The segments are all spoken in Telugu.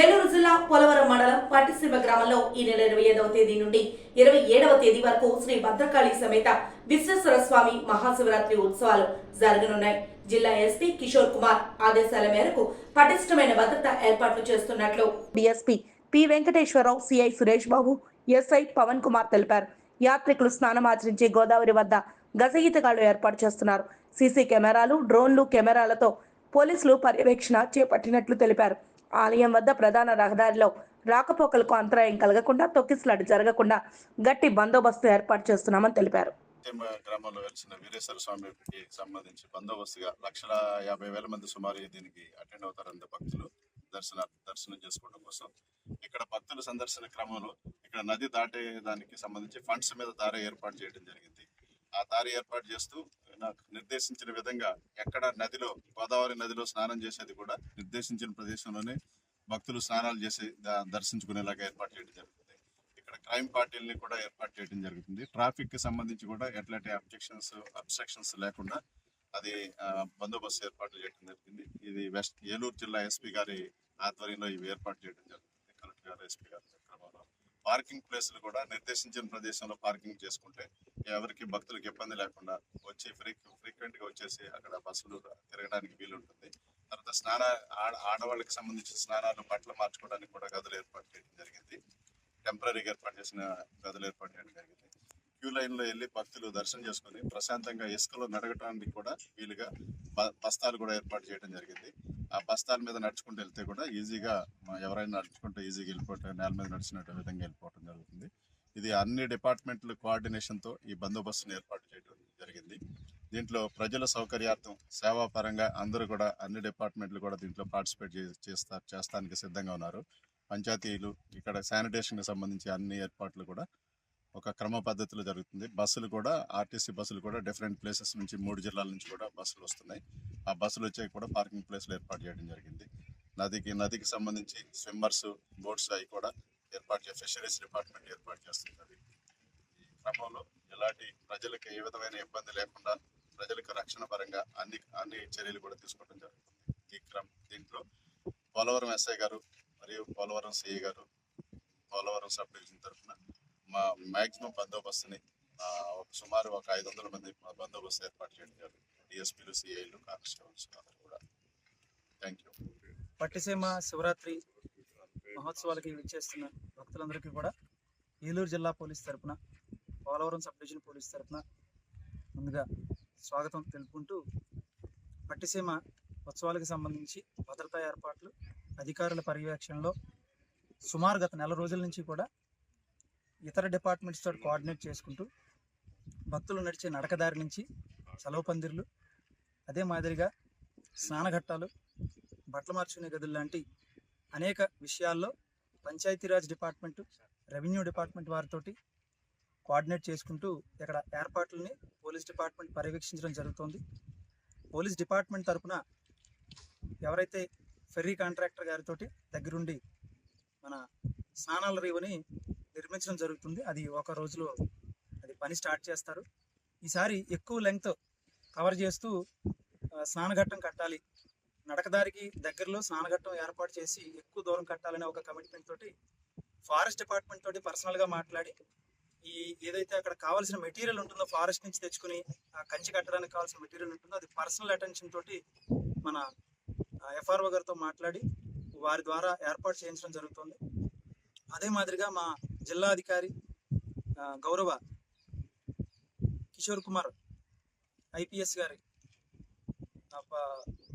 ఏలూరు జిల్లా పోలవరం మండలం పట్టిసీమ గ్రామంలో ఈ నెల ఇరవై ఐదవ తేదీ నుండి ఇరవై ఏడవ తేదీ వరకు శ్రీ భద్రకాళి సమేత విశ్వేశ్వర స్వామి మహాశివరాత్రి ఉత్సవాలు జరగనున్నాయి. జిల్లా ఎస్పీ కిషోర్ కుమార్ ఆదేశాల మేరకు పటిష్టమైన భద్రత ఏర్పాట్లు చేస్తున్నట్లు DSP P Venkateswararao CI Suresh Babu SI Pavan Kumar తెలిపారు. యాత్రికులు స్నానం ఆచరించే గోదావరి వద్ద గజగీతగాళ్ళు ఏర్పాటు చేస్తున్నారు. సీసీ కెమెరాలు డ్రోన్లు కెమెరాలతో పోలీసులు పర్యవేక్షణ చేపట్టినట్లు తెలిపారు. ఆలయం వద్ద ప్రధాన రహదారిలో రాకపోకలకు అంతరాయం కలగకుండా తొక్కిసలాట జరగకుండా గట్టి బందోబస్తు ఏర్పాటు చేస్తున్నామని తెలిపారు. గ్రామంలో వెలిసిన వీరేశ్వర స్వామికి సంబంధించి బందోబస్తుగా లక్షల యాభై వేల మంది సుమారు దీనికి అటెండ్ అవుతారంట భక్తులు దర్శన దర్శనం చేసుకోవడం కోసం ఇక్కడ భక్తుల సందర్శన క్రమంలో ఇక్కడ నది దాటే దానికి సంబంధించి ఫండ్స్ మీద దారి ఏర్పాటు చేయడం జరిగింది. ఆ దారి ఏర్పాటు చేస్తూ నాకు నిర్దేశించిన విధంగా ఎక్కడ నదిలో గోదావరి నదిలో స్నానం చేసేది కూడా నిర్దేశించిన ప్రదేశంలోనే భక్తులు స్నానాలు చేసి దర్శించుకునేలాగా ఏర్పాటు చేయడం జరుగుతుంది. ఇక్కడ క్రైమ్ పార్టీలని కూడా ఏర్పాటు చేయడం జరుగుతుంది. ట్రాఫిక్కి సంబంధించి కూడా ఎట్లాంటి అబ్జెక్షన్స్ అబ్స్ట్రక్షన్స్ లేకుండా అది బందోబస్తు ఏర్పాటు చేయడం జరిగింది ఇది వెస్ట్ ఏలూరు జిల్లా ఎస్పీ గారి ఆధ్వర్యంలో ఇవి ఏర్పాటు చేయడం జరుగుతుంది. కలెక్టర్ గారు ఎస్పీ గారు క్రమంలో పార్కింగ్ ప్లేసులు కూడా నిర్దేశించిన ప్రదేశంలో పార్కింగ్ చేసుకుంటే ఎవరికి భక్తులకు ఇబ్బంది లేకుండా వచ్చి ఫ్రీ ఫ్రీక్వెంట్గా వచ్చేసి అక్కడ బస్సులు తిరగడానికి వీలు ఉంటుంది తర్వాత స్నాన ఆడ- ఆడవాళ్ళకి సంబంధించిన స్నానాలు బట్టలు మార్చుకోవడానికి కూడా గదులు ఏర్పాటు చేయడం జరిగింది. టెంపరీగా ఏర్పాటు చేసిన గదులు ఏర్పాటు చేయడం జరిగింది. క్యూ లైన్లో వెళ్ళి భక్తులు దర్శనం చేసుకుని ప్రశాంతంగా ఇసుకలో నడగటానికి కూడా వీలుగా బ- బస్తాలు కూడా ఏర్పాటు చేయడం జరిగింది. ఆ బస్తాల మీద నడుచుకుంటూ వెళ్తే కూడా ఈజీగా ఎవరైనా నడుచుకుంటే ఈజీగా వెళ్ళిపోవటం నేల మీద నడిచినట్టు విధంగా వెళ్ళిపోవటం జరుగుతుంది. ఇది అన్ని డిపార్ట్మెంట్ల కోఆర్డినేషన్తో ఈ బందోబస్తును ఏర్పాటు చేయడం జరిగింది. దీంట్లో ప్రజల సౌకర్యార్థం సేవా పరంగా అందరూ కూడా అన్ని డిపార్ట్మెంట్లు కూడా దీంట్లో పార్టిసిపేట్ చేస్తా చేస్తానికి సిద్ధంగా ఉన్నారు. పంచాయతీలు ఇక్కడ శానిటేషన్కి సంబంధించి అన్ని ఏర్పాట్లు కూడా ఒక క్రమ పద్ధతిలో జరుగుతుంది. బస్సులు కూడా ఆర్టీసీ బస్సులు కూడా డిఫరెంట్ ప్లేసెస్ నుంచి మూడు జిల్లాల నుంచి కూడా బస్సులు వస్తున్నాయి. ఆ బస్సులు వచ్చాక కూడా పార్కింగ్ ప్లేస్లు ఏర్పాటు చేయడం జరిగింది. నదికి నదికి సంబంధించి స్విమ్మర్స్ బోట్స్ అవి కూడా ఏర్పాటు చే ఫిషరీస్ డిపార్ట్మెంట్ ఏర్పాటు చేస్తుంది ఈ క్రమంలో ఎలాంటి ప్రజలకు ఏ విధమైన ఇబ్బంది లేకుండా ప్రజలకు రక్షణ పరంగా అన్ని అన్ని చర్యలు కూడా తీసుకోవడం జరుగుతుంది. ఈ క్రమ దీంట్లో పోలవరం ఎస్ఐ గారు మరియు పోలవరం సిఐ గారు పోలవరం సబ్ డివిజన్ తరఫున మా మాక్సిమం బందోబస్తుని సుమారు ఒక ఐదు వందల మంది బందోబస్తు ఏర్పాటు చేయడం జరుగుతుంది డిఎస్పీలు సిఐలు కానిస్టేబుల్స్ అందరూ కూడా. థ్యాంక్ యూ పట్టిసీమ శివరాత్రి మహోత్సవాలకి విచ్చేస్తున్న భక్తులందరికీ కూడా ఏలూరు జిల్లా పోలీస్ తరపున పోలవరం సబ్ డివిజన్ పోలీస్ తరపున ముందుగా స్వాగతం తెలుపుకుంటూ పట్టిసీమ ఉత్సవాలకు సంబంధించి భద్రతా ఏర్పాట్లు అధికారుల పర్యవేక్షణలో సుమారు గత నెల రోజుల నుంచి కూడా ఇతర డిపార్ట్మెంట్స్ తోటి కోఆర్డినేట్ చేసుకుంటూ భక్తులు నడిచే నడకదారి నుంచి సెలవు పందిర్లు అదే మాదిరిగా స్నానఘట్టాలు బట్టలు మార్చుకునే గదులు లాంటి అనేక విషయాల్లో పంచాయతీరాజ్ డిపార్ట్మెంట్ రెవెన్యూ డిపార్ట్మెంట్ వారితోటి కోఆర్డినేట్ చేసుకుంటూ ఇక్కడ ఏర్పాట్లని పోలీస్ డిపార్ట్మెంట్ పర్యవేక్షించడం జరుగుతోంది. పోలీస్ డిపార్ట్మెంట్ తరఫున ఎవరైతే ఫెర్రీ కాంట్రాక్టర్ గారితో దగ్గరుండి మన స్నానాల రేవుని నిర్మించడం జరుగుతుంది. అది ఒక రోజులో అది పని స్టార్ట్ చేస్తారు. ఈసారి ఎక్కువ లెంగ్త్ కవర్ చేస్తూ స్నానఘట్టం కట్టాలి. నడకదారికి దగ్గరలో స్నానఘట్టం ఏర్పాటు చేసి ఎక్కువ దూరం కట్టాలనే ఒక కమిట్మెంట్ తోటి ఫారెస్ట్ డిపార్ట్మెంట్ తోటి పర్సనల్గా మాట్లాడి ఈ ఏదైతే అక్కడ కావాల్సిన మెటీరియల్ ఉంటుందో ఫారెస్ట్ నుంచి తెచ్చుకుని ఆ కంచి కట్టడానికి కావాల్సిన మెటీరియల్ ఉంటుందో అది పర్సనల్ అటెన్షన్ తోటి మన ఎఫ్ఆర్ఓ గారితో మాట్లాడి వారి ద్వారా ఏర్పాటు చేయించడం జరుగుతుంది. అదే మాదిరిగా మా జిల్లా అధికారి గౌరవ కిషోర్ కుమార్ ఐపీఎస్ గారి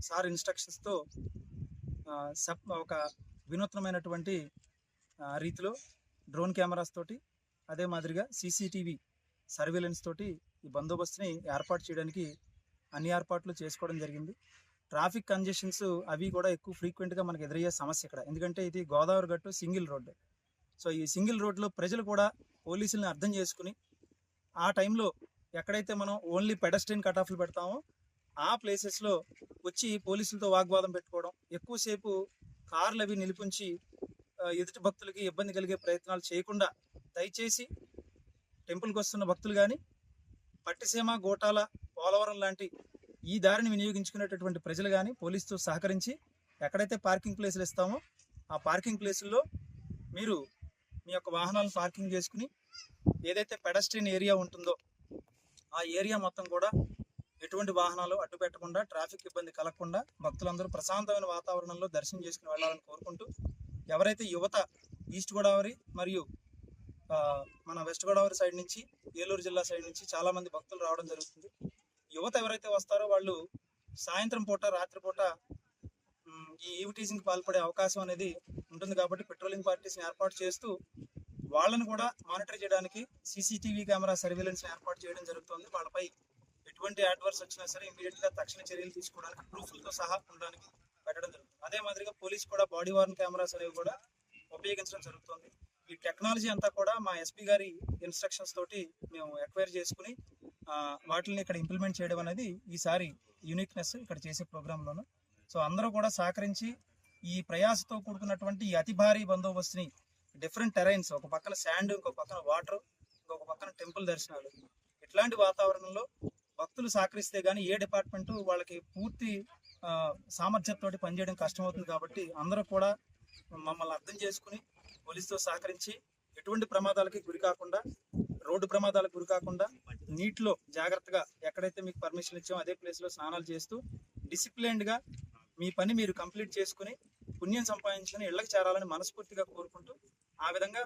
సార్ ఇన్స్ట్రక్షన్స్తో సబ్ ఒక వినూత్నమైనటువంటి రీతిలో డ్రోన్ కెమెరాస్ తోటి అదే మాదిరిగా సీసీటీవీ సర్వేలెన్స్ తోటి ఈ బందోబస్తుని ఏర్పాటు చేయడానికి అన్ని ఏర్పాట్లు చేసుకోవడం జరిగింది. ట్రాఫిక్ కంజెషన్స్ అవి కూడా ఎక్కువ ఫ్రీక్వెంట్గా మనకు ఎదురయ్యే సమస్య ఇక్కడ. ఎందుకంటే ఇది గోదావరి గట్టు సింగిల్ రోడ్డు. సో ఈ సింగిల్ రోడ్లో ప్రజలు కూడా పోలీసుల్ని అర్థం చేసుకుని ఆ టైంలో ఎక్కడైతే మనం ఓన్లీ పెడస్ట్రీన్ కట్ ఆఫ్లు పెడతామో ఆ ప్లేసెస్లో వచ్చి పోలీసులతో వాగ్వాదం పెట్టుకోవడం ఎక్కువసేపు కార్లు అవి నిలిపించి ఎదుటి భక్తులకి ఇబ్బంది కలిగే ప్రయత్నాలు చేయకుండా దయచేసి టెంపుల్కి వస్తున్న భక్తులు కానీ పట్టిసీమ గోటాల పోలవరం లాంటి ఈ దారిని వినియోగించుకునేటటువంటి ప్రజలు కానీ పోలీసుతో సహకరించి ఎక్కడైతే పార్కింగ్ ప్లేసులు ఇస్తామో ఆ పార్కింగ్ ప్లేసుల్లో మీరు మీ యొక్క వాహనాలను పార్కింగ్ చేసుకుని ఏదైతే పెడస్ట్రియన్ ఏరియా ఉంటుందో ఆ ఏరియా మొత్తం కూడా ఎటువంటి వాహనాలు అడ్డు పెట్టకుండా ట్రాఫిక్ ఇబ్బంది కలగకుండా భక్తులందరూ ప్రశాంతమైన వాతావరణంలో దర్శనం చేసుకుని వెళ్ళాలని కోరుకుంటూ ఎవరైతే యువత ఈస్ట్ గోదావరి మరియు మన వెస్ట్ గోదావరి సైడ్ నుంచి ఏలూరు జిల్లా సైడ్ నుంచి చాలా మంది భక్తులు రావడం జరుగుతుంది. యువత ఎవరైతే వస్తారో వాళ్ళు సాయంత్రం పూట రాత్రిపూట ఈ ఈవిటీజింగ్కి పాల్పడే అవకాశం అనేది ఉంటుంది కాబట్టి పెట్రోలింగ్ పార్టీస్ ఏర్పాటు చేస్తూ వాళ్ళని కూడా మానిటర్ చేయడానికి సీసీటీవీ కెమెరా సర్వేలెన్స్ ఏర్పాటు చేయడం జరుగుతుంది. వాళ్ళపై ఎటువంటి అడ్వర్స్ వచ్చినా సరే ఇమీడియట్గా తక్షణ చర్యలు తీసుకోవడానికి ప్రూఫ్లతో సహా ఉండడానికి పెట్టడం జరుగుతుంది. అదే మాదిరిగా పోలీస్ కూడా బాడీ వార్న్ కెమెరాస్ అనేవి కూడా ఉపయోగించడం జరుగుతుంది. ఈ టెక్నాలజీ అంతా కూడా మా ఎస్పీ గారి ఇన్స్ట్రక్షన్స్ తోటి మేము ఎక్వైర్ చేసుకుని వాటిని ఇక్కడ ఇంప్లిమెంట్ చేయడం అనేది ఈసారి యూనిక్నెస్ ఇక్కడ చేసే ప్రోగ్రాంలోను సో అందరూ కూడా సహకరించి ఈ ప్రయాసతో కూడుకున్నటువంటి ఈ అతి భారీ బందోబస్తుని డిఫరెంట్ టెరైన్స్ ఒక పక్కన శాండ్ ఇంకో పక్కన వాటర్ ఇంకొక పక్కన టెంపుల్ దర్శనాలు. ఇట్లాంటి వాతావరణంలో భక్తులు సహకరిస్తే గానీ ఏ డిపార్ట్మెంటు వాళ్ళకి పూర్తి సామర్థ్యంతో పనిచేయడం కష్టమవుతుంది కాబట్టి అందరూ కూడా మమ్మల్ని అర్థం చేసుకుని పోలీసుతో సహకరించి ఎటువంటి ప్రమాదాలకి గురి కాకుండా రోడ్డు ప్రమాదాలకు గురి కాకుండా నీటిలో జాగ్రత్తగా ఎక్కడైతే మీకు పర్మిషన్ ఇచ్చామో అదే ప్లేస్లో స్నానాలు చేస్తూ డిసిప్లైన్డ్గా మీ పని మీరు కంప్లీట్ చేసుకుని పుణ్యం సంపాదించుకుని ఇళ్ళకు చేరాలని మనస్ఫూర్తిగా కోరుకుంటూ ఆ విధంగా